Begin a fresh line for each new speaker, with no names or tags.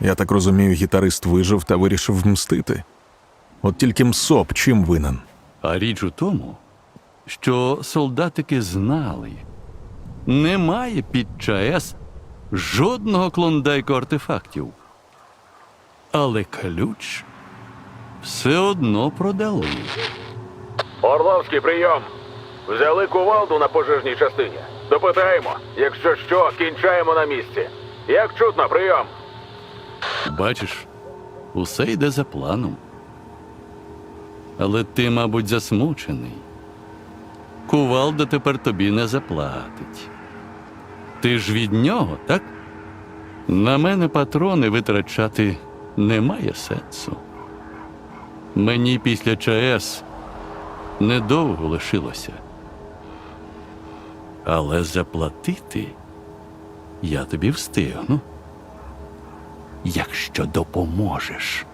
Я так розумію, гітарист вижив та вирішив мстити. От тільки Мсоп чим винен?
А річ у тому, що солдатики знали, немає під ЧАЕС жодного клондайку артефактів. Але ключ все одно продали.
Орловський прийом. Взяли кувалду на пожежній частині. Допитаємо. Якщо що, кінчаємо на місці. Як чутно, прийом.
Бачиш, усе йде за планом. Але ти, мабуть, засмучений. Кувалда тепер тобі не заплатить. Ти ж від нього, так? На мене патрони витрачати немає сенсу. Мені після ЧАЕС недовго лишилося. Але заплатити я тобі встигну якщо допоможеш.